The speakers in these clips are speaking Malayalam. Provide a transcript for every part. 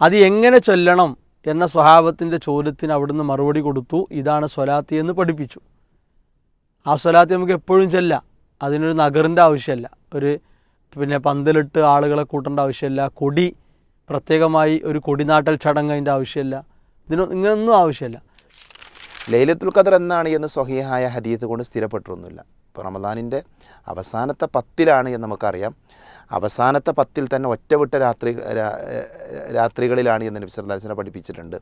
അത് എങ്ങനെ ചൊല്ലണം എന്ന സ്വഭാവത്തിന്റെ ചോദ്യത്തിന് അവിടുന്ന് മറുപടി കൊടുത്തു. ഇതാണ് സ്വലാത്തി എന്ന് പഠിപ്പിച്ചു. ആ സ്വലാത്തി നമുക്ക് എപ്പോഴും ചെല്ലാം. അതിനൊരു നഗറിന്റെ ആവശ്യമല്ല ഒരു പിന്നെ പന്തലിട്ട് ആളുകളെ കൂട്ടേണ്ട ആവശ്യമില്ല കൊടി പ്രത്യേകമായി ഒരു കൊടിനാട്ടൽ ചടങ്ങ് അതിന്റെ ആവശ്യമില്ല ഇതിനൊന്നും ഇങ്ങനൊന്നും ആവശ്യമില്ല ലൈലത്തുൽ ഖദർ എന്നാണ് എന്ന് സ്വഹീഹായ ഹദീത്ത് കൊണ്ട് സ്ഥിരപ്പെട്ടിരുന്നില്ല ഇപ്പോൾ റമദാനിന്റെ അവസാനത്തെ പത്തിലാണ് എന്ന് നമുക്കറിയാം. അവസാനത്തെ പത്തിൽ തന്നെ ഒറ്റവിട്ട രാത്രി രാത്രികളിലാണ് എന്ന് നബി സർദാസിനെ പഠിപ്പിച്ചിട്ടുണ്ട്.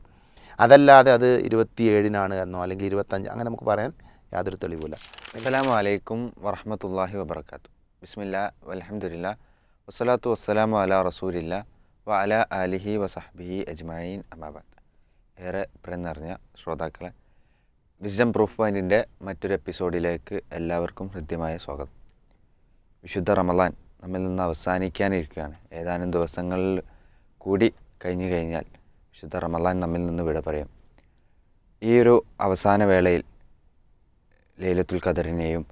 അതല്ലാതെ അത് ഇരുപത്തിയേഴിനാണ് എന്നോ അല്ലെങ്കിൽ ഇരുപത്തഞ്ച് അങ്ങനെ നമുക്ക് പറയാൻ യാതൊരു തെളിവില്ല അസ്സലാമു അലൈക്കും വറഹമത്തല്ലാഹി വബർക്കാത്തു ബിസ്മില്ല വലഹമുല്ല വസ്സലാത്തു വസ്സലാമു അല റസൂലില്ല വ അല അലിഹി വസഹബിഹി അജ്മായിൻ അമാബാദ് ഏറെ പ്രിയം നിറഞ്ഞ ശ്രോതാക്കളെ വിസ്ഡം പ്രൂഫ് പോയിന്റിന്റെ മറ്റൊരു എപ്പിസോഡിലേക്ക് എല്ലാവർക്കും ഹൃദ്യമായ സ്വാഗതം. വിശുദ്ധ റമദാൻ നമ്മിൽ നിന്ന് അവസാനിക്കാനിരിക്കുകയാണ്. ഏതാനും ദിവസങ്ങളിൽ കൂടി കഴിഞ്ഞു കഴിഞ്ഞാൽ വിശുദ്ധ റമലാൻ നമ്മിൽ നിന്ന് വിട പറയും. ഈ ഒരു അവസാന വേളയിൽ ലൈലത്തുൽ ഖദറിനെയും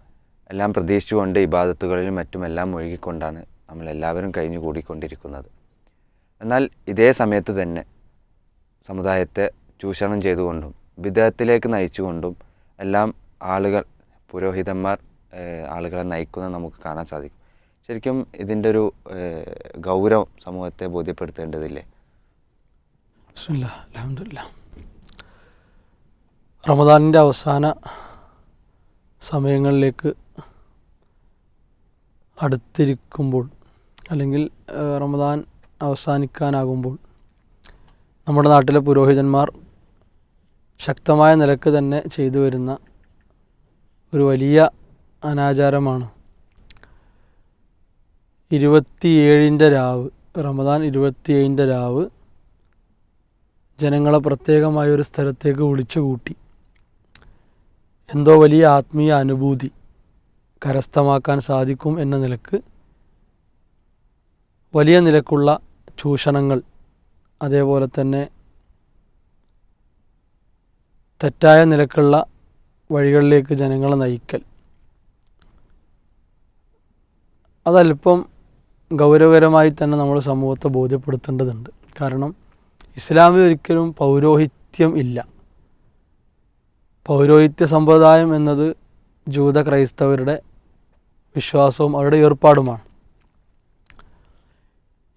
എല്ലാം പ്രതീക്ഷിച്ചുകൊണ്ട് ഇബാദത്തുകളിലും മറ്റുമെല്ലാം നമ്മൾ നമ്മളെല്ലാവരും കഴിഞ്ഞു കൂടിക്കൊണ്ടിരിക്കുന്നത്. എന്നാൽ ഇതേ സമയത്ത് തന്നെ സമുദായത്തെ ചൂഷണം ചെയ്തുകൊണ്ടും വിദേഹത്തിലേക്ക് നയിച്ചുകൊണ്ടും എല്ലാം ആളുകൾ പുരോഹിതന്മാർ ആളുകളെ നയിക്കുന്നത് നമുക്ക് കാണാൻ സാധിക്കും. ശരിക്കും ഇതിന്റെ ഒരു ഗൗരവം സമൂഹത്തെ ബോധ്യപ്പെടുത്തേണ്ടതില്ലേ? റമദാനിന്റെ അവസാന സമയങ്ങളിലേക്ക് അടുത്തിരിക്കുമ്പോൾ അല്ലെങ്കിൽ റമദാൻ അവസാനിക്കാനാകുമ്പോൾ നമ്മുടെ നാട്ടിലെ പുരോഹിതന്മാർ ശക്തമായ നിലയ്ക്ക് തന്നെ ചെയ്തു വരുന്ന ഒരു വലിയ അനാചാരമാണ് ഇരുപത്തിയേഴിന്റെ രാവ് റമദാൻ ഇരുപത്തിയേഴിന്റെ രാവ് ജനങ്ങളെ പ്രത്യേകമായ ഒരു സ്ഥലത്തേക്ക് വിളിച്ചു കൂട്ടി എന്തോ വലിയ ആത്മീയ അനുഭൂതി കരസ്ഥമാക്കാൻ സാധിക്കും എന്ന നിലയ്ക്ക് വലിയ നിലക്കുള്ള ചൂഷണങ്ങൾ അതേപോലെ തന്നെ തെറ്റായ നിലക്കുള്ള വഴികളിലേക്ക് ജനങ്ങളെ നയിക്കൽ. അതല്പം ഗൗരവകരമായി തന്നെ നമ്മൾ സമൂഹത്തെ ബോധ്യപ്പെടുത്തേണ്ടതുണ്ട്. കാരണം ഇസ്ലാമിൽ ഒരിക്കലും പൗരോഹിത്യം ഇല്ല. പൗരോഹിത്യ സമ്പ്രദായം എന്നത് ജൂത ക്രൈസ്തവരുടെ വിശ്വാസവും അവരുടെ ഏർപ്പാടുമാണ്.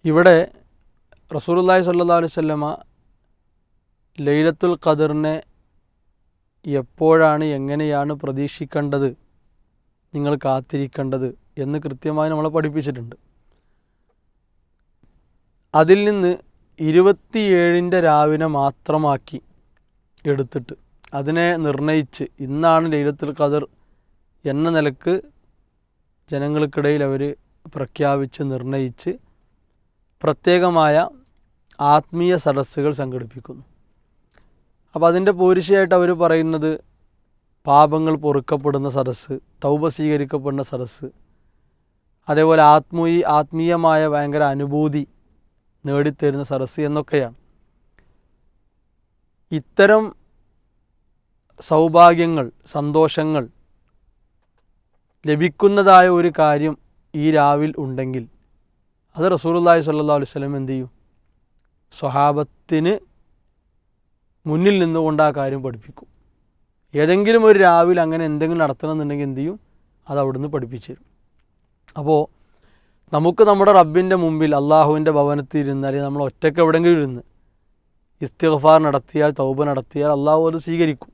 ഇവിടെ റസൂലുള്ളാഹി സല്ലാ അലൈഹി വസല്ലമ ലൈലത്തുൽ ഖദറിനെ എപ്പോഴാണ് എങ്ങനെയാണ് പ്രതീക്ഷിക്കേണ്ടത്? നിങ്ങൾ കാത്തിരിക്കേണ്ടത് എന്ന് കൃത്യമായി നമ്മളെ പഠിപ്പിച്ചിട്ടുണ്ട്. അതിൽ നിന്ന് ഇരുപത്തിയേഴിന്റെ രാവിനെ മാത്രമാക്കി എടുത്തിട്ട് അതിനെ നിർണയിച്ച് ഇന്നാണ് ലൈലത്തുൽ ഖദർ എന്ന നിലയ്ക്ക് ജനങ്ങൾക്കിടയിൽ അവർ പ്രഖ്യാപിച്ച് നിർണയിച്ച് പ്രത്യേകമായ ആത്മീയ സദസ്സുകൾ സംഘടിപ്പിക്കുന്നു. അപ്പോൾ അതിന്റെ പോരിശയായിട്ട് അവർ പറയുന്നത് പാപങ്ങൾ പൊറുക്കപ്പെടുന്ന സദസ്സ് തൗപ സ്വീകരിക്കപ്പെടുന്ന സദസ്സ് അതേപോലെ ആത്മീയ ആത്മീയമായ ഭയങ്കര അനുഭൂതി നേടിത്തരുന്ന സരസ് എന്നൊക്കെയാണ്. ഇത്തരം സൗഭാഗ്യങ്ങൾ സന്തോഷങ്ങൾ ലഭിക്കുന്നതായ ഒരു കാര്യം ഈ രാവിൽ ഉണ്ടെങ്കിൽ അത് സ്വല്ലല്ലാഹു അലൈഹി വസല്ലം എന്തു ചെയ്യും? സ്വഹാബത്തിന് മുന്നിൽ നിന്നുകൊണ്ട് ആ കാര്യം പഠിപ്പിക്കും. ഏതെങ്കിലും ഒരു രാവിലെ അങ്ങനെ എന്തെങ്കിലും നടത്തണമെന്നുണ്ടെങ്കിൽ എന്തു ചെയ്യും? അത് അവിടുന്ന് പഠിപ്പിച്ചു തരും. അപ്പോൾ നമുക്ക് നമ്മുടെ റബ്ബിന്റെ മുമ്പിൽ അള്ളാഹുവിന്റെ ഭവനത്തിൽ ഇരുന്ന് അല്ലെങ്കിൽ നമ്മൾ ഒറ്റയ്ക്ക് എവിടെയെങ്കിലും ഇരുന്ന് ഇസ്തിഗ്ഫാർ നടത്തിയാൽ തൗബ നടത്തിയാൽ അള്ളാഹു അത് സ്വീകരിക്കും.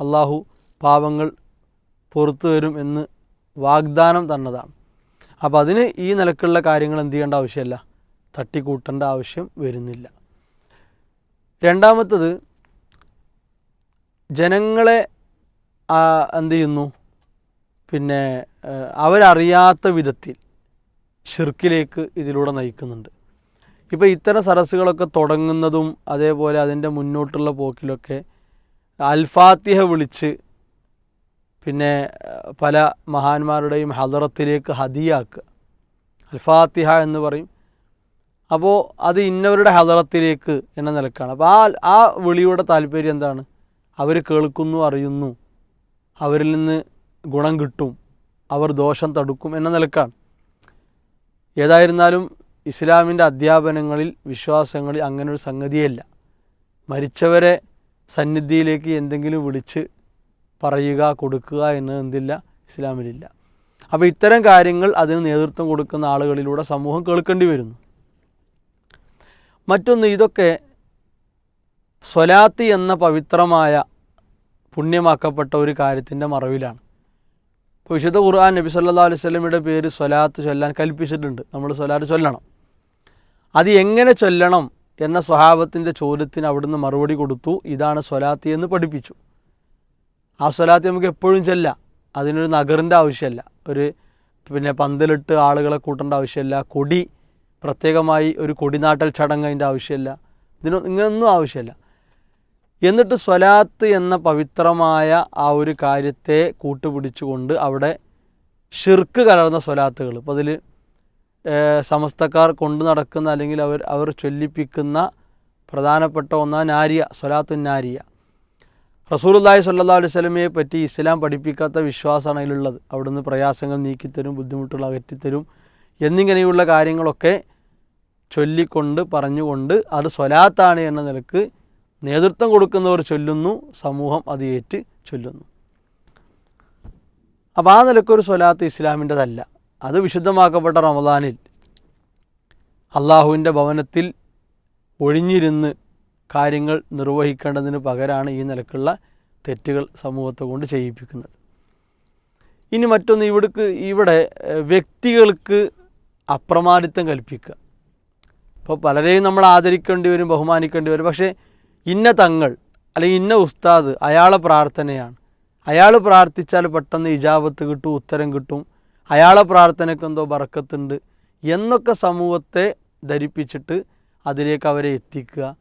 അള്ളാഹു പാപങ്ങൾ പുറത്തു വരും എന്ന് വാഗ്ദാനം തന്നതാണ്. അപ്പോൾ അതിന് ഈ നിലക്കുള്ള കാര്യങ്ങൾ എന്ത് ചെയ്യേണ്ട ആവശ്യമില്ല. തട്ടിക്കൂട്ടേണ്ട ആവശ്യം വരുന്നില്ല. രണ്ടാമത്തത് ജനങ്ങളെ എന്ത് ചെയ്യുന്നു? പിന്നെ അവരറിയാത്ത വിധത്തിൽ ഷിർക്കിലേക്ക് ഇതിലൂടെ നയിക്കുന്നുണ്ട്. ഇപ്പോൾ ഇത്തരം സരസ്സുകളൊക്കെ തുടങ്ങുന്നതും അതേപോലെ അതിന്റെ മുന്നോട്ടുള്ള പോക്കിലൊക്കെ അൽഫാത്തിഹ വിളിച്ച് പിന്നെ പല മഹാന്മാരുടെയും ഹദറത്തിലേക്ക് ഹദിയാക്കുക. അൽഫാത്തിഹ എന്ന് പറയും. അപ്പോൾ അത് ഇന്നവരുടെ ഹദറത്തിലേക്ക് എന്ന നിലക്കാണ്. അപ്പോൾ ആ ആ വിളിയുടെ താല്പര്യം എന്താണ്? അവർ കേൾക്കുന്നു അറിയുന്നു. അവരിൽ നിന്ന് ഗുണം കിട്ടും. അവർ ദോഷം തടുക്കും എന്ന നിലക്കാണ്. ഏതായിരുന്നാലും ഇസ്ലാമിന്റെ അധ്യാപനങ്ങളിൽ വിശ്വാസങ്ങളിൽ അങ്ങനെ ഒരു സംഗതിയല്ല. മരിച്ചവരെ സന്നിധിയിലേക്ക് എന്തെങ്കിലും വിളിച്ച് പറയുക കൊടുക്കുക എന്നത് എന്തില്ല? ഇസ്ലാമിലില്ല. അപ്പോൾ ഇത്തരം കാര്യങ്ങൾ അതിന് നേതൃത്വം കൊടുക്കുന്ന ആളുകളിലൂടെ സമൂഹം കേൾക്കേണ്ടി വരുന്നു. മറ്റൊന്ന് ഇതൊക്കെ സ്വലാത്തി എന്ന പവിത്രമായ പുണ്യമാക്കപ്പെട്ട ഒരു കാര്യത്തിന്റെ മറവിലാണ്. ഇപ്പോൾ വിശുദ്ധ ഖുർആൻ നബി സല്ലാ അലൈഹി സ്വലമിയുടെ പേര് സ്വലാത്ത് ചൊല്ലാൻ കൽപ്പിച്ചിട്ടുണ്ട്. നമ്മൾ സ്വലാത്ത് ചൊല്ലണം. അത് എങ്ങനെ ചൊല്ലണം എന്ന സ്വഭാവത്തിന്റെ ചോദ്യത്തിന് അവിടുന്ന് മറുപടി കൊടുത്തു. ഇതാണ് സ്വലാത്തി എന്ന് പഠിപ്പിച്ചു. ആ സ്വലാത്തി നമുക്ക് എപ്പോഴും ചെല്ലാം. അതിനൊരു നഗറിന്റെ ആവശ്യമല്ല. ഒരു പിന്നെ പന്തലിട്ട് ആളുകളെ കൂട്ടേണ്ട ആവശ്യമില്ല. കൊടി പ്രത്യേകമായി ഒരു കൊടിനാട്ടൽ ചടങ്ങ് അതിന്റെ ആവശ്യമില്ല. ഇതിനൊന്നും ഇങ്ങനൊന്നും ആവശ്യമില്ല. എന്നിട്ട് സ്വലാത്ത് എന്ന പവിത്രമായ ആ ഒരു കാര്യത്തെ കൂട്ടുപിടിച്ചുകൊണ്ട് അവിടെ ഷിർക്ക് കലർന്ന സ്വലാത്തുകൾ. ഇപ്പോൾ അതിൽ സമസ്തക്കാർ കൊണ്ടു നടക്കുന്ന അല്ലെങ്കിൽ അവർ അവർ ചൊല്ലിപ്പിക്കുന്ന പ്രധാനപ്പെട്ട ഒന്നാണ് നാരിയ സ്വലാത്തു നാരിയ. റസൂലുല്ലാഹി സല്ലാ അലൈഹി സ്വലമയെ പറ്റി ഇസ്ലാം പഠിപ്പിക്കാത്ത വിശ്വാസമാണ് അതിലുള്ളത്. അവിടുന്ന് പ്രയാസങ്ങൾ നീക്കിത്തരും ബുദ്ധിമുട്ടുകൾ അകറ്റിത്തരും എന്നിങ്ങനെയുള്ള കാര്യങ്ങളൊക്കെ ചൊല്ലിക്കൊണ്ട് പറഞ്ഞുകൊണ്ട് അത് സ്വലാത്താണ് എന്ന നിലയ്ക്ക് നേതൃത്വം കൊടുക്കുന്നവർ ചൊല്ലുന്നു സമൂഹം അത് ഏറ്റ് ചൊല്ലുന്നു. അപ്പോൾ ആ നിലക്കൊരു സ്വലാത്ത് ഇസ്ലാമിന്റെതല്ല. അത് വിശുദ്ധമാക്കപ്പെട്ട റമദാനിൽ അള്ളാഹുവിന്റെ ഭവനത്തിൽ ഒഴിഞ്ഞിരുന്ന് കാര്യങ്ങൾ നിർവഹിക്കേണ്ടതിന് പകരമാണ് ഈ നിലക്കുള്ള തെറ്റുകൾ സമൂഹത്തെ കൊണ്ട് ചെയ്യിപ്പിക്കുന്നത്. ഇനി മറ്റൊന്ന് ഇവിടേക്ക് ഇവിടെ വ്യക്തികൾക്ക് അപ്രമാദിത്വം കൽപ്പിക്കുക. ഇപ്പോൾ പലരെയും നമ്മൾ ആദരിക്കേണ്ടി വരും ബഹുമാനിക്കേണ്ടി വരും. പക്ഷേ ഇന്ന തങ്ങൾ അല്ലെങ്കിൽ ഇന്ന ഉസ്താദ് അയാളെ പ്രാർത്ഥനയാണ്. അയാൾ പ്രാർത്ഥിച്ചാൽ പെട്ടെന്ന് ഇജാബത്ത് കിട്ടും ഉത്തരം കിട്ടും. അയാളെ പ്രാർത്ഥനയ്ക്ക് എന്തോ ബറക്കത്തുണ്ട് എന്നൊക്കെ സമൂഹത്തെ ധരിപ്പിച്ചിട്ട് അതിലേക്ക് അവരെ എത്തിക്കുക.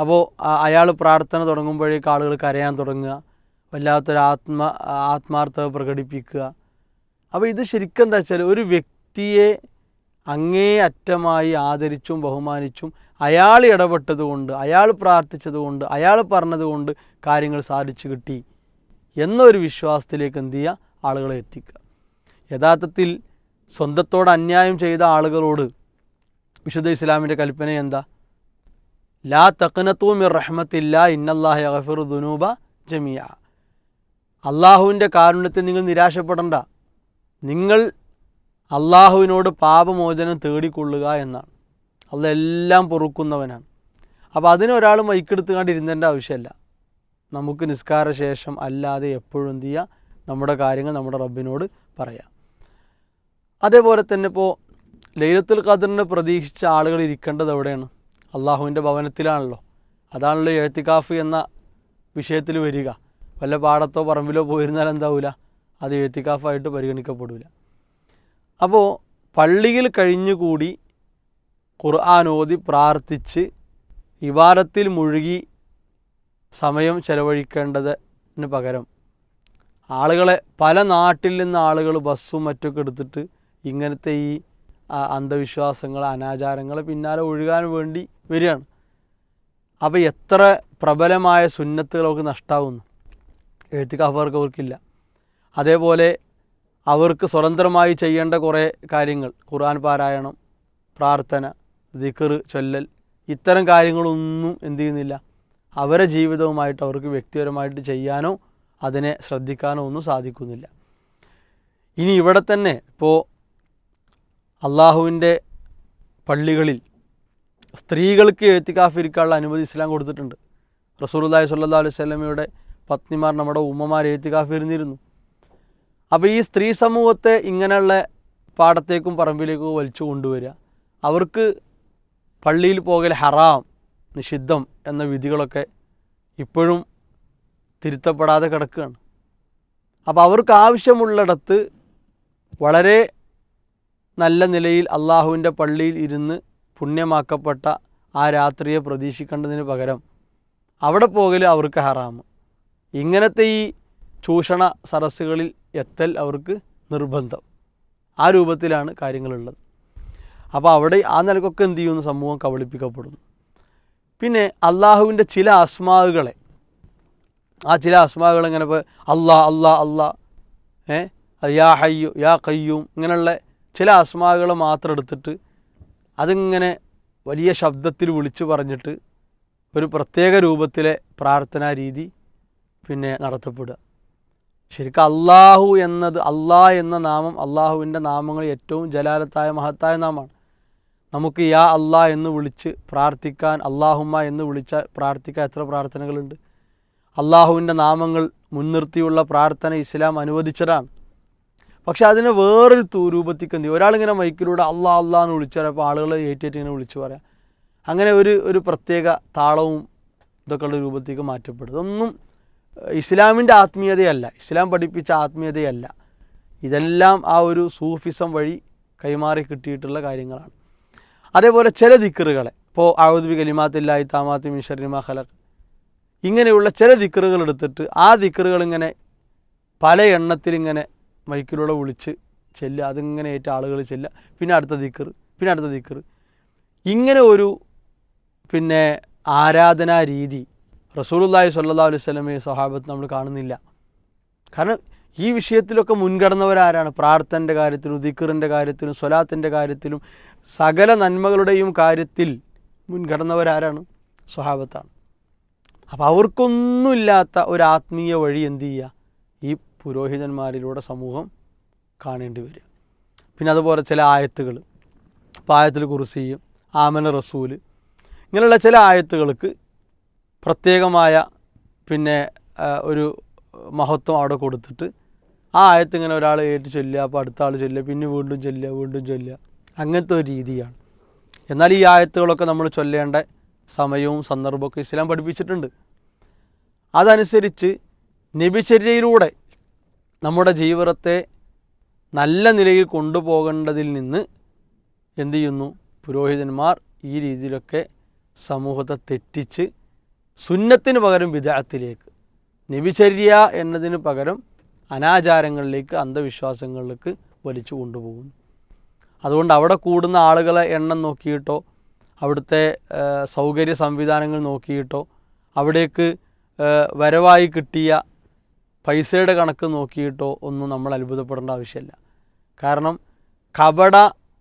അപ്പോൾ അയാൾ പ്രാർത്ഥന തുടങ്ങുമ്പോഴേക്ക് ആളുകൾ കരയാൻ തുടങ്ങുക. വല്ലാത്തൊരു ആത്മ ആത്മാർത്ഥത പ്രകടിപ്പിക്കുക. അപ്പോൾ ഇത് ശരിക്കും എന്താ വെച്ചാൽ ഒരു വ്യക്തിയെ അങ്ങേ അറ്റമായി ആദരിച്ചും ബഹുമാനിച്ചും അയാൾ ഇടപെട്ടതുകൊണ്ട് അയാൾ പ്രാർത്ഥിച്ചതുകൊണ്ട് അയാൾ പറഞ്ഞതുകൊണ്ട് കാര്യങ്ങൾ സാധിച്ചു കിട്ടി എന്നൊരു വിശ്വാസത്തിലേക്ക് എന്ത് ചെയ്യുക? ആളുകളെ എത്തിക്കുക. യഥാർത്ഥത്തിൽ സ്വന്തത്തോട് അന്യായം ചെയ്ത ആളുകളോട് വിശുദ്ധ ഇസ്ലാമിന്റെ കൽപ്പന എന്താ? ലാ തക്കനത്തൂമി റഹ്മത്തില്ല ഇന്നല്ലാഹി അഗഫിറു ദുനൂബ ജമിയ അള്ളാഹുവിന്റെ കാരുണ്യത്തിൽ നിങ്ങൾ നിരാശപ്പെടണ്ട. നിങ്ങൾ അള്ളാഹുവിനോട് പാപമോചനം തേടിക്കൊള്ളുക എന്നാണ്. അള്ള എല്ലാം പൊറുക്കുന്നവനാണ്. അപ്പോൾ അതിനൊരാൾ മൈക്കെടുത്ത് കണ്ടിരുന്നതിന്റെ ആവശ്യമില്ല. നമുക്ക് നിസ്കാര ശേഷം അല്ലാതെ എപ്പോഴും എന്ത് ചെയ്യുക നമ്മുടെ കാര്യങ്ങൾ നമ്മുടെ റബ്ബിനോട് പറയാം. അതേപോലെ തന്നെ ഇപ്പോൾ ലൈലത്തുൽ ഖദറിനെ പ്രതീക്ഷിച്ച ആളുകൾ ഇരിക്കേണ്ടത് എവിടെയാണ്? അള്ളാഹുവിന്റെ ഭവനത്തിലാണല്ലോ. അതാണല്ലോ എഴുത്തിക്കാഫ് എന്ന വിഷയത്തിൽ വരിക. വല്ല പാടത്തോ പറമ്പിലോ പോയിരുന്നാൽ എന്താവില്ല അത് എഴുത്തിക്കാഫായിട്ട് പരിഗണിക്കപ്പെടില്ല അപ്പോൾ പള്ളിയിൽ കഴിഞ്ഞുകൂടി ഖുർആൻ ഓതി പ്രാർത്ഥിച്ച് ഇവാരത്തിൽ മുഴുകി സമയം ചെലവഴിക്കേണ്ടതിന് പകരം ആളുകളെ പല നാട്ടിൽ നിന്ന് ആളുകൾ ബസ്സും മറ്റൊക്കെ എടുത്തിട്ട് ഇങ്ങനത്തെ ഈ അന്ധവിശ്വാസങ്ങൾ അനാചാരങ്ങൾ പിന്നാലെ ഒഴുകാൻ വേണ്ടി വരികയാണ്. അപ്പോൾ എത്ര പ്രബലമായ സുന്നത്തുകൾ അവർക്ക് നഷ്ടാവുന്നു. എഴുത്തിക്കാഫർക്ക് അവർക്കില്ല. അതേപോലെ അവർക്ക് സ്വതന്ത്രമായി ചെയ്യേണ്ട കുറേ കാര്യങ്ങൾ ഖുർആൻ പാരായണം പ്രാർത്ഥന ദിക്കറ് ചൊല്ലൽ ഇത്തരം കാര്യങ്ങളൊന്നും എന്ത് ചെയ്യുന്നില്ല. അവരെ ജീവിതവുമായിട്ട് അവർക്ക് വ്യക്തിപരമായിട്ട് ചെയ്യാനോ അതിനെ ശ്രദ്ധിക്കാനോ ഒന്നും സാധിക്കുന്നില്ല. ഇനി ഇവിടെ തന്നെ ഇപ്പോൾ അള്ളാഹുവിന്റെ പള്ളികളിൽ സ്ത്രീകൾക്ക് എഴുത്തിക്കാഫിരിക്കാനുള്ള അനുമതി ഇസ്ലാം കൊടുത്തിട്ടുണ്ട്. റസൂലുള്ളാഹി സല്ലാ അലൈഹി സ്വലമിയുടെ പത്നിമാർ നമ്മുടെ ഉമ്മമാർ എഴുത്തിക്കാഫിരുന്നിരുന്നു. അപ്പോൾ ഈ സ്ത്രീ സമൂഹത്തെ ഇങ്ങനെയുള്ള പാടത്തേക്കും പറമ്പിലേക്കും വലിച്ചു കൊണ്ടുവരിക. അവർക്ക് പള്ളിയിൽ പോകൽ ഹറാം നിഷിദ്ധം എന്ന വിധികളൊക്കെ ഇപ്പോഴും തിരുത്തപ്പെടാതെ കിടക്കുകയാണ്. അപ്പോൾ അവർക്ക് ആവശ്യമുള്ളിടത്ത് വളരെ നല്ല നിലയിൽ അള്ളാഹുവിന്റെ പള്ളിയിൽ ഇരുന്ന് പുണ്യമാക്കപ്പെട്ട ആ രാത്രിയെ പ്രതീക്ഷിക്കേണ്ടതിന് പകരം അവിടെ പോകൽ അവർക്ക് ഹറാമ് ഇങ്ങനത്തെ ഈ ചൂഷണ സരസ്സുകളിൽ എത്തൽ അവർക്ക് നിർബന്ധം. ആ രൂപത്തിലാണ് കാര്യങ്ങളുള്ളത്. അപ്പോൾ അവിടെ ആ നിലക്കൊക്കെ എന്ത് ചെയ്യുന്നു? സമൂഹം കബളിപ്പിക്കപ്പെടുന്നു. പിന്നെ അള്ളാഹുവിന്റെ ചില അസ്മാവുകളെ ആ ചില അസ്മാവുകൾ ഇങ്ങനെ ഇപ്പോൾ അള്ളാ അള്ളാ അള്ളാ ഏ? യാ ഹയ്യു യാ കയ്യൂം ഇങ്ങനെയുള്ള ചില അസ്മാവുകൾ മാത്രം എടുത്തിട്ട് അതിങ്ങനെ വലിയ ശബ്ദത്തിൽ വിളിച്ചു പറഞ്ഞിട്ട് ഒരു പ്രത്യേക രൂപത്തിലെ പ്രാർത്ഥനാ രീതി പിന്നെ നടത്തപ്പെടുക. ശരിക്കും അള്ളാഹു എന്നത് അള്ളാഹ് എന്ന നാമം അള്ളാഹുവിന്റെ നാമങ്ങൾ ഏറ്റവും ജലാലത്തായ മഹത്തായ നാമമാണ്. നമുക്ക് യാ അല്ലാ എന്ന് വിളിച്ച് പ്രാർത്ഥിക്കാൻ അള്ളാഹുമ്മ എന്ന് വിളിച്ച പ്രാർത്ഥിക്കാൻ എത്ര പ്രാർത്ഥനകളുണ്ട്? അള്ളാഹുവിന്റെ നാമങ്ങൾ മുൻനിർത്തിയുള്ള പ്രാർത്ഥന ഇസ്ലാം അനുവദിച്ചതാണ്. പക്ഷെ അതിനെ വേറൊരു തൂരൂപത്തിക്ക് എന്ത് ഒരാളിങ്ങനെ മൈക്കിലൂടെ അള്ളാ അള്ളാ എന്ന് വിളിച്ചാൽ അപ്പോൾ ആളുകൾ ഏറ്റേറ്റ് ഇങ്ങനെ വിളിച്ചു പറയാം. അങ്ങനെ ഒരു ഒരു പ്രത്യേക താളവും ഇതൊക്കെ ഉള്ള രൂപത്തേക്ക് മാറ്റപ്പെടും. ഇതൊന്നും ഇസ്ലാമിന്റെ ആത്മീയതയല്ല. ഇസ്ലാം പഠിപ്പിച്ച ആത്മീയതയല്ല. ഇതെല്ലാം ആ ഒരു സൂഫിസം വഴി കൈമാറി കിട്ടിയിട്ടുള്ള കാര്യങ്ങളാണ്. അതേപോലെ ചില ദിക്കറുകളെ ഇപ്പോൾ ആവുദ്ബി കലിമാത്തില്ലായി താമാത്തി മിഷറിമ ഖലഖ്. ഇങ്ങനെയുള്ള ചില ദിക്കറുകൾ എടുത്തിട്ട് ആ ദിക്കറുകൾ ഇങ്ങനെ പല എണ്ണത്തിൽ ഇങ്ങനെ മൈക്കിലൂടെ വിളിച്ച് ചെല്ലുക. അതിങ്ങനെ ഏറ്റ ആളുകൾ ചെല്ലുക. പിന്നെ അടുത്ത ദിക്കർ പിന്നെ അടുത്ത ദിക്കർ ഇങ്ങനെ ഒരു പിന്നെ ആരാധനാ രീതി റസൂലുള്ളാഹി സ്വല്ലല്ലാഹു അലൈഹി വസല്ലമയെ സ്വഹാബത്ത് നമ്മൾ കാണുന്നില്ല. കാരണം ഈ വിഷയത്തിലൊക്കെ മുൻകടന്നവരാരാണ് പ്രാർത്ഥന്റെ കാര്യത്തിലും ദിക്കറിന്റെ കാര്യത്തിലും സ്വലാത്തിന്റെ കാര്യത്തിലും സകല നന്മകളുടെയും കാര്യത്തിൽ മുൻകടന്നവരാരാണ് സ്വഹാബത്താണ്. അപ്പോൾ അവർക്കൊന്നുമില്ലാത്ത ഒരു ആത്മീയ വഴി എന്തു ചെയ്യുക ഈ പുരോഹിതന്മാരിലൂടെ സമൂഹം കാണേണ്ടി വരിക. പിന്നെ അതുപോലെ ചില ആയത്തുകൾ. ഇപ്പോൾ ആയത്തിൽ കുറിസിയും ആമന റസൂൽ ഇങ്ങനെയുള്ള ചില ആയത്തുകൾക്ക് പ്രത്യേകമായ പിന്നെ ഒരു മഹത്വം അവിടെ കൊടുത്തിട്ട് ആ ആയത്ത് ഇങ്ങനെ ഒരാൾ ഏറ്റു ചൊല്ലുക അപ്പോൾ അടുത്ത ആൾ ചൊല്ലുക പിന്നെ വീണ്ടും ചൊല്ലുക വീണ്ടും ചൊല്ലുക. അങ്ങനത്തെ ഒരു രീതിയാണ്. എന്നാൽ ഈ ആയത്തുകളൊക്കെ നമ്മൾ ചൊല്ലേണ്ട സമയവും സന്ദർഭമൊക്കെ ഇസ്ലാം പഠിപ്പിച്ചിട്ടുണ്ട്. അതനുസരിച്ച് നബിചര്യയിലൂടെ നമ്മുടെ ജീവിതത്തെ നല്ല നിലയിൽ കൊണ്ടുപോകേണ്ടതിൽ നിന്ന് എന്തു ചെയ്യുന്നു? പുരോഹിതന്മാർ ഈ രീതിയിലൊക്കെ സമൂഹത്തെ തെറ്റിച്ച് സുന്നത്തിന് പകരം വിദാത്തിലേക്ക് നബിചര്യ എന്നതിന് പകരം അനാചാരങ്ങളിലേക്ക് അന്ധവിശ്വാസങ്ങളിലേക്ക് വലിച്ചു കൊണ്ടുപോകുന്നു. അതുകൊണ്ട് അവിടെ കൂടുന്ന ആളുകളെ എണ്ണം നോക്കിയിട്ടോ അവിടുത്തെ സൗകര്യ സംവിധാനങ്ങൾ നോക്കിയിട്ടോ അവിടേക്ക് വരവായി കിട്ടിയ പൈസയുടെ കണക്ക് നോക്കിയിട്ടോ ഒന്നും നമ്മൾ അത്ഭുതപ്പെടേണ്ട ആവശ്യമില്ല. കാരണം കപട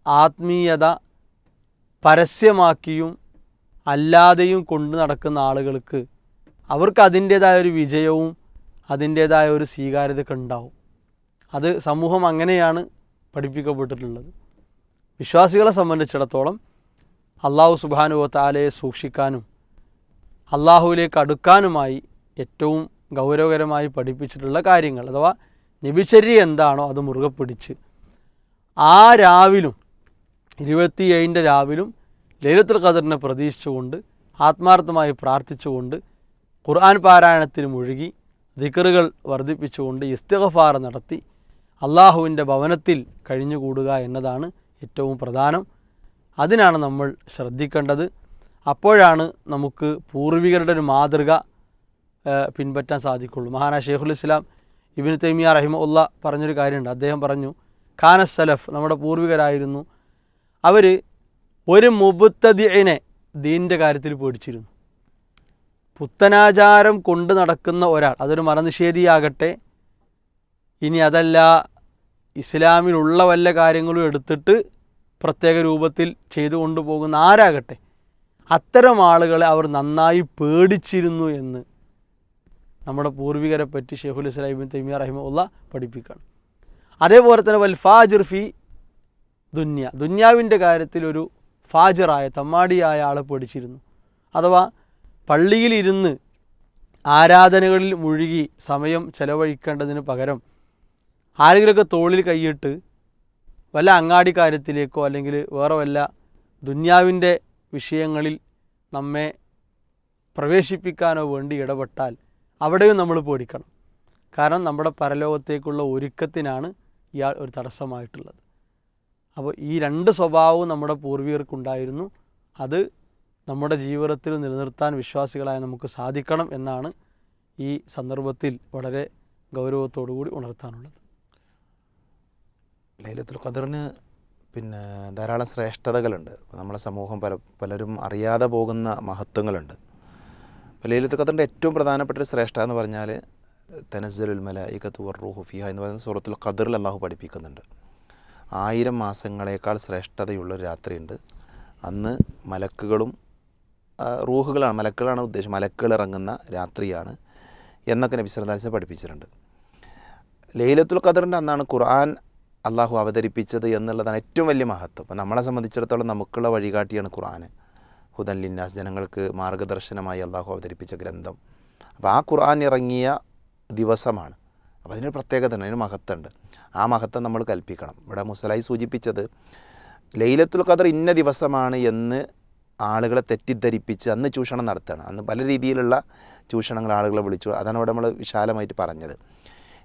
ആത്മീയത പരസ്യമാക്കിയും അല്ലാതെയും കൊണ്ടു നടക്കുന്ന ആളുകൾക്ക് അവർക്ക് അതിന്റേതായ ഒരു വിജയവും അതിന്റേതായ ഒരു സ്വീകാര്യതയൊക്കെ ഉണ്ടാവും. അത് സമൂഹം അങ്ങനെയാണ് പഠിപ്പിക്കപ്പെട്ടിട്ടുള്ളത്. വിശ്വാസികളെ സംബന്ധിച്ചിടത്തോളം അള്ളാഹു സുബാനുവ താലയെ സൂക്ഷിക്കാനും അള്ളാഹുവിലേക്ക് അടുക്കാനുമായി ഏറ്റവും ഗൗരവകരമായി പഠിപ്പിച്ചിട്ടുള്ള കാര്യങ്ങൾ അഥവാ നബിചര്യ എന്താണോ അത് മുറുകെ പിടിച്ച് ആ രാവിലും ഇരുപത്തിയേഴിന്റെ രാവിലും ലൈലത്തുൽ ഖദറിനെ പ്രതീക്ഷിച്ചുകൊണ്ട് ആത്മാർത്ഥമായി പ്രാർത്ഥിച്ചുകൊണ്ട് ഖുർആൻ പാരായണത്തിൽ മുഴുകി ദിക്കറുകൾ വർദ്ധിപ്പിച്ചുകൊണ്ട് ഇസ്തിഗഫാർ നടത്തി അള്ളാഹുവിന്റെ ഭവനത്തിൽ കഴിഞ്ഞുകൂടുക എന്നതാണ് ഏറ്റവും പ്രധാനം. അതിനാണ് നമ്മൾ ശ്രദ്ധിക്കേണ്ടത്. അപ്പോഴാണ് നമുക്ക് പൂർവികരുടെ ഒരു മാതൃക പിൻപറ്റാൻ സാധിക്കുള്ളൂ. മഹാനാ ഷെയ്ഖുൽ ഇസ്ലാം ഇബിൻ തൈമിയ റഹിമ ഉള്ള പറഞ്ഞൊരു കാര്യമുണ്ട്. അദ്ദേഹം പറഞ്ഞു ഖാന സലഫ് നമ്മുടെ പൂർവികരായിരുന്നു. അവർ ഒരു മുബുത്തതിനെ ദീന്റെ കാര്യത്തിൽ പേടിച്ചിരുന്നു. പുത്തനാചാരം കൊണ്ട് നടക്കുന്ന ഒരാൾ അതൊരു മതനിഷേധിയാകട്ടെ ഇനി അതല്ല ഇസ്ലാമിലുള്ള വല്ല കാര്യങ്ങളും എടുത്തിട്ട് പ്രത്യേക രൂപത്തിൽ ചെയ്തു കൊണ്ടുപോകുന്ന ആരാകട്ടെ. അത്തരം ആളുകളെ അവർ നന്നായി പേടിച്ചിരുന്നു എന്ന് നമ്മുടെ പൂർവികരെ പറ്റി ഷെയ്ഖുൽ ഇസ്ലാം തൈമിയ റഹിമുള്ള പഠിപ്പിക്കുകയാണ്. അതേപോലെ തന്നെ വൽ ഫാജിർ ഫി ദുന്യ. ദുന്യാവിന്റെ കാര്യത്തിൽ ഒരു ഫാജിറായ തമ്മാടിയായ ആളെ പേടിച്ചിരുന്നു. അഥവാ പള്ളിയിലിരുന്ന് ആരാധനകളിൽ മുഴുകി സമയം ചെലവഴിക്കേണ്ടതിന് പകരം ആരെങ്കിലുമൊക്കെ തോളിൽ കൈയിട്ട് വല്ല അങ്ങാടി കാര്യത്തിലേക്കോ അല്ലെങ്കിൽ വേറെ വല്ല ദുന്യാവിന്റെ വിഷയങ്ങളിൽ നമ്മെ പ്രവേശിപ്പിക്കാനോ വേണ്ടി ഇടപെട്ടാൽ അവിടെയും നമ്മൾ പേടിക്കണം. കാരണം നമ്മുടെ പരലോകത്തേക്കുള്ള ഒരുക്കത്തിനാണ് ഇയാൾ ഒരു തടസ്സമായിട്ടുള്ളത്. അപ്പോൾ ഈ രണ്ട് സ്വഭാവവും നമ്മുടെ പൂർവികർക്കുണ്ടായിരുന്നു. അത് നമ്മുടെ ജീവിതത്തിൽ നിലനിർത്താൻ വിശ്വാസികളായ നമുക്ക് സാധിക്കണം എന്നാണ് ഈ സന്ദർഭത്തിൽ വളരെ ഗൗരവത്തോടു കൂടി ഉണർത്താനുള്ളത്. ലൈലത്തുൽ ഖദറിന് പിന്നെ ധാരാളം ശ്രേഷ്ഠതകളുണ്ട്. നമ്മുടെ സമൂഹം പല പലരും അറിയാതെ പോകുന്ന മഹത്വങ്ങളുണ്ട്. അപ്പോൾ ലൈലത്തുൽ ഖദറിന്റെ ഏറ്റവും പ്രധാനപ്പെട്ട ഒരു ശ്രേഷ്ഠ എന്ന് പറഞ്ഞാൽ തനസ്സലുൽ മലായികത്ത് വർറൂഹു ഹുഫിയ എന്ന് പറയുന്ന സൂറത്തുൽ ഖദറിൽ അള്ളാഹു പഠിപ്പിക്കുന്നുണ്ട്. ആയിരം മാസങ്ങളേക്കാൾ ശ്രേഷ്ഠതയുള്ളൊരു രാത്രിയുണ്ട്. അന്ന് മലക്കുകളും റൂഹുകളാണ് മലക്കുകളാണ് ഉദ്ദേശം മലക്കുകൾ ഇറങ്ങുന്ന രാത്രിയാണ് എന്നൊക്കെ നബി സല്ലാസ് പഠിപ്പിച്ചിട്ടുണ്ട്. ലൈലത്തുൽ ഖദറിന്റെ അന്നാണ് ഖുർആൻ അള്ളാഹു അവതരിപ്പിച്ചത് എന്നുള്ളതാണ് ഏറ്റവും വലിയ മഹത്വം. അപ്പം നമ്മളെ സംബന്ധിച്ചിടത്തോളം നമുക്കുള്ള വഴികാട്ടിയാണ് ഖുർആൻ. ഹുദൻ ലിന്നാസ് ജനങ്ങൾക്ക് മാർഗദർശനമായി അള്ളാഹു അവതരിപ്പിച്ച ഗ്രന്ഥം. അപ്പോൾ ആ ഖുർആൻ ഇറങ്ങിയ ദിവസമാണ്. അപ്പോൾ അതിനൊരു പ്രത്യേകത ഉണ്ട് അതിന് മഹത്വമുണ്ട്. ആ മഹത്വം നമ്മൾ കൽപ്പിക്കണം. ഇവിടെ മുസലായി സൂചിപ്പിച്ചത് ലൈലത്തുൽ ഖദർ ഇന്ന ദിവസമാണ് എന്ന് ആളുകളെ തെറ്റിദ്ധരിപ്പിച്ച് അന്ന് ചൂഷണം നടത്തുകയാണ്. അന്ന് പല രീതിയിലുള്ള ചൂഷണങ്ങൾ ആളുകളെ വിളിച്ചു. അതാണ് ഇവിടെ നമ്മൾ വിശാലമായിട്ട് പറഞ്ഞത്.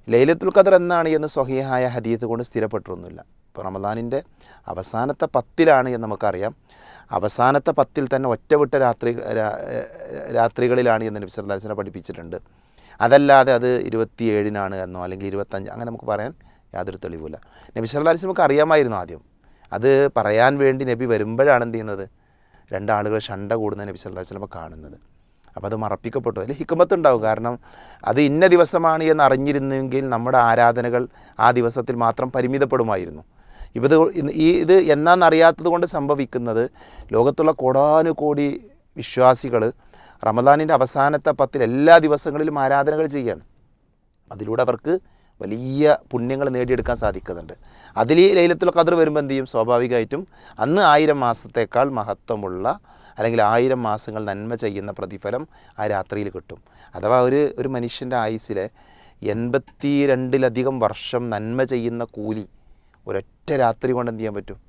ലൈലത്തുൽ ഖദർ എന്നാണ് എന്ന് സ്വഹീഹായ ഹദീത്ത് കൊണ്ട് സ്ഥിരപ്പെട്ടിരുന്നില്ല ഇപ്പോൾ റമദാനിന്റെ അവസാനത്തെ പത്തിലാണ് എന്ന് നമുക്കറിയാം. അവസാനത്തെ പത്തിൽ തന്നെ ഒറ്റവിട്ട രാത്രി രാത്രികളിലാണ് എന്ന് നബി വസല്ലം പഠിപ്പിച്ചിട്ടുണ്ട്. അതല്ലാതെ അത് ഇരുപത്തിയേഴിനാണ് എന്നോ അല്ലെങ്കിൽ ഇരുപത്തഞ്ച് അങ്ങനെ നമുക്ക് പറയാൻ യാതൊരു തെളിവില്ല നബി വസല്ലം നമുക്ക് അറിയാമായിരുന്നു ആദ്യം. അത് പറയാൻ വേണ്ടി നബി വരുമ്പോഴാണ് എന്ത് ചെയ്യുന്നത്? രണ്ടാളുകൾ ഷണ്ട കൂടുന്ന നബി അലൈഹി വസല്ലം കാണുന്നത്. അപ്പോൾ അത് മറപ്പിക്കപ്പെട്ടു. അതിൽ ഹിക്കുമത്ത് ഉണ്ടാവും കാരണം അത് ഇന്ന ദിവസമാണ് എന്ന് അറിഞ്ഞിരുന്നെങ്കിൽ നമ്മുടെ ആരാധനകൾ ആ ദിവസത്തിൽ മാത്രം പരിമിതപ്പെടുമായിരുന്നു. ഇവത് ഈ ഇത് എന്നാണെന്നറിയാത്തത് കൊണ്ട് സംഭവിക്കുന്നത് ലോകത്തുള്ള കോടാനുകോടി വിശ്വാസികൾ റമദാനിന്റെ അവസാനത്തെ പത്തിൽ എല്ലാ ദിവസങ്ങളിലും ആരാധനകൾ ചെയ്യാണ് അതിലൂടെ അവർക്ക് വലിയ പുണ്യങ്ങൾ നേടിയെടുക്കാൻ സാധിക്കുന്നുണ്ട്. അതിൽ ഈ ലൈലത്തുൽ ഖദർ വരുമ്പോൾ എന്ത് ചെയ്യും? സ്വാഭാവികമായിട്ടും അന്ന് ആയിരം മാസത്തേക്കാൾ മഹത്വമുള്ള അല്ലെങ്കിൽ ആയിരം മാസങ്ങൾ നന്മ ചെയ്യുന്ന പ്രതിഫലം ആ രാത്രിയിൽ കിട്ടും. അഥവാ ഒരു ഒരു മനുഷ്യന്റെ ആയുസ്സിലെ എൺപത്തി രണ്ടിലധികം വർഷം നന്മ ചെയ്യുന്ന കൂലി ഒരൊറ്റ രാത്രി കൊണ്ട് എന്ത് ചെയ്യാൻ പറ്റും?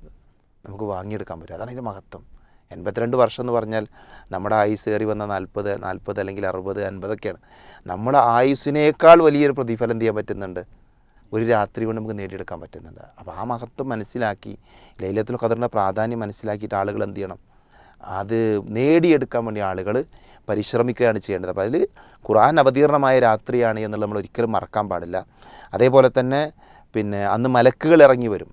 നമുക്ക് വാങ്ങിയെടുക്കാൻ പറ്റും. അതാണ് അതിന്റെ മഹത്വം. എൺപത്തിരണ്ട് വർഷം എന്ന് പറഞ്ഞാൽ നമ്മുടെ ആയുസ് കയറി വന്ന നാൽപ്പത് നാൽപ്പത് അല്ലെങ്കിൽ അറുപത് അൻപതൊക്കെയാണ്. നമ്മുടെ ആയുസ്സിനേക്കാൾ വലിയൊരു പ്രതിഫലം എന്ത് ചെയ്യാൻ പറ്റുന്നുണ്ട്? ഒരു രാത്രി കൊണ്ട് നമുക്ക് നേടിയെടുക്കാൻ പറ്റുന്നുണ്ട്. അപ്പോൾ ആ മഹത്വം മനസ്സിലാക്കി ലൈലത്തുൽ ഖദറിന്റെ പ്രാധാന്യം മനസ്സിലാക്കിയിട്ട് ആളുകൾ എന്ത് ചെയ്യണം? അത് നേടിയെടുക്കാൻ വേണ്ടി ആളുകൾ പരിശ്രമിക്കുകയാണ് ചെയ്യേണ്ടത്. അപ്പോൾ അതിൽ ഖുർആൻ അവതീർണമായ രാത്രിയാണ് എന്നുള്ളത് നമ്മൾ ഒരിക്കലും മറക്കാൻ പാടില്ല. അതേപോലെ തന്നെ പിന്നെ അന്ന് മലക്കുകൾ ഇറങ്ങി വരും.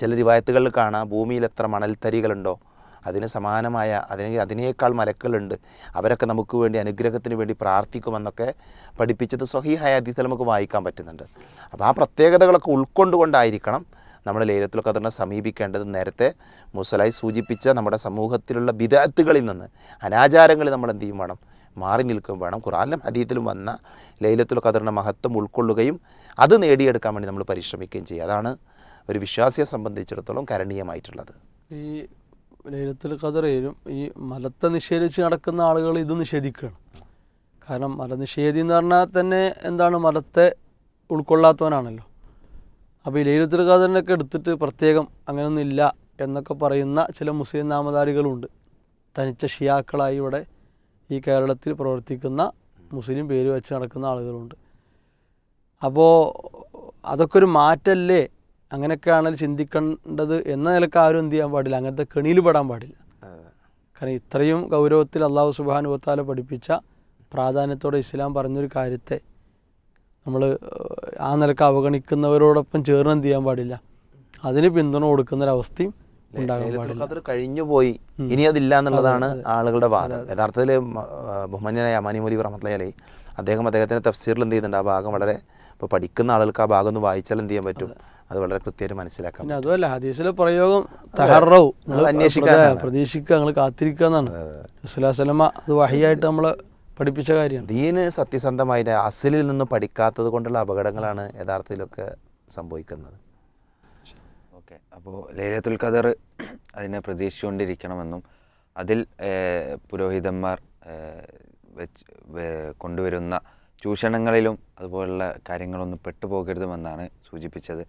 ചില റിവായത്തുകളിൽ കാണാം ഭൂമിയിൽ എത്ര മണൽത്തരികളുണ്ടോ? അതിന് സമാനമായ അതിന് അതിനേക്കാൾ മലക്കളുണ്ട്. അവരൊക്കെ നമുക്ക് വേണ്ടി അനുഗ്രഹത്തിന് വേണ്ടി പ്രാർത്ഥിക്കുമെന്നൊക്കെ പഠിപ്പിച്ചത് സ്വഹീഹായ ഹദീസിൽ നമുക്ക് വായിക്കാൻ പറ്റുന്നുണ്ട്. അപ്പോൾ ആ പ്രത്യേകതകളൊക്കെ ഉൾക്കൊണ്ടുകൊണ്ടായിരിക്കണം നമ്മൾ ലൈലത്തുൽ ഖദറിനെ സമീപിക്കേണ്ടത്. നേരത്തെ മുസലായി സൂചിപ്പിച്ച നമ്മുടെ സമൂഹത്തിലുള്ള വിദഗ്ധകളിൽ നിന്ന് അനാചാരങ്ങളിൽ നമ്മൾ എന്ത് ചെയ്യും വേണം? മാറി നിൽക്കുകയും വേണം. ഖുറാനിലും ഹദീത്തിലും വന്ന ലൈലത്തുൽ ഖദറിന്റെ മഹത്വം ഉൾക്കൊള്ളുകയും അത് നേടിയെടുക്കാൻ വേണ്ടി നമ്മൾ പരിശ്രമിക്കുകയും ചെയ്യുക. അതാണ് ഒരു വിശ്വാസിയെ സംബന്ധിച്ചിടത്തോളം കരണീയമായിട്ടുള്ളത്. ഈ ലൈലത്തുൽ കതറയിലും ഈ മലത്തെ നിഷേധിച്ച് നടക്കുന്ന ആളുകൾ ഇത് നിഷേധിക്കുകയാണ്. കാരണം മലനിഷേധി എന്ന് പറഞ്ഞാൽ തന്നെ എന്താണ് മലത്തെ ഉൾക്കൊള്ളാത്തവനാണല്ലോ. അപ്പോൾ ഈ ലൈലത്തുൽ ഖദറിനൊക്കെ എടുത്തിട്ട് പ്രത്യേകം അങ്ങനെയൊന്നും ഇല്ല എന്നൊക്കെ പറയുന്ന ചില മുസ്ലിം നാമധാരികളുണ്ട്. തനിച്ച ഷിയാക്കളായി ഇവിടെ ഈ കേരളത്തിൽ പ്രവർത്തിക്കുന്ന മുസ്ലിം പേര് വെച്ച് നടക്കുന്ന ആളുകളുണ്ട്. അപ്പോൾ അതൊക്കെ ഒരു മാറ്റല്ലേ? അങ്ങനെയൊക്കെയാണ് ചിന്തിക്കേണ്ടത് എന്ന നിലയ്ക്ക് ആരും എന്ത് ചെയ്യാൻ പാടില്ല. അങ്ങനത്തെ കെണിയിൽ പെടാൻ പാടില്ല. കാരണം ഇത്രയും ഗൗരവത്തിൽ അള്ളാഹു സുബാനുവത്താല പഠിപ്പിച്ച പ്രാധാന്യത്തോടെ ഇസ്ലാം പറഞ്ഞൊരു കാര്യത്തെ നമ്മൾ ആ നിലയ്ക്ക് അവഗണിക്കുന്നവരോടൊപ്പം ചേർന്ന് എന്ത് ചെയ്യാൻ പാടില്ല. അതിന് പിന്തുണ കൊടുക്കുന്നൊരവസ്ഥയും ഖദർ കഴിഞ്ഞു പോയി ഇനി അതില്ല എന്നുള്ളതാണ് ആളുകളുടെ വാദം. യഥാർത്ഥത്തിൽ ബഹുമാന്യനായ അമാനി മൊലി റഹ്മത്തുള്ളി അദ്ദേഹം അദ്ദേഹത്തിന്റെ തഫ്സീറിൽ എന്ത് ചെയ്യുന്നുണ്ട്? ആ ഭാഗം വളരെ ഇപ്പോൾ പഠിക്കുന്ന ആളുകൾക്ക് ആ ഭാഗം ഒന്ന് വായിച്ചാൽ എന്ത് ചെയ്യാൻ പറ്റും? അത് വളരെ കൃത്യമായിട്ട് മനസ്സിലാക്കാം പിന്നെ അതുമല്ല ഹദീസിലെ പ്രയോഗം തഹറവും. പ്രതീക്ഷിക്കുക നിങ്ങൾ കാത്തിരിക്കുക എന്നാണ്. സുലാസലമ അത് വഹിയായിട്ട് നമ്മൾ പഠിപ്പിച്ച കാര്യമാണ്. ദീന് സത്യസന്ധമായി അസലിൽ നിന്ന് പഠിക്കാത്തത് കൊണ്ടുള്ള അപകടങ്ങളാണ് യഥാർത്ഥത്തിലൊക്കെ സംഭവിക്കുന്നത്. ഓക്കെ. അപ്പോൾ ലൈലത്തുൽ ഖദർ അതിനെ പ്രതീക്ഷിച്ചുകൊണ്ടിരിക്കണമെന്നും അതിൽ പുരോഹിതന്മാർ വെച്ച് കൊണ്ടുവരുന്ന ചൂഷണങ്ങളിലും അതുപോലുള്ള കാര്യങ്ങളൊന്നും പെട്ടുപോകരുതുമെന്നാണ് സൂചിപ്പിച്ചത്.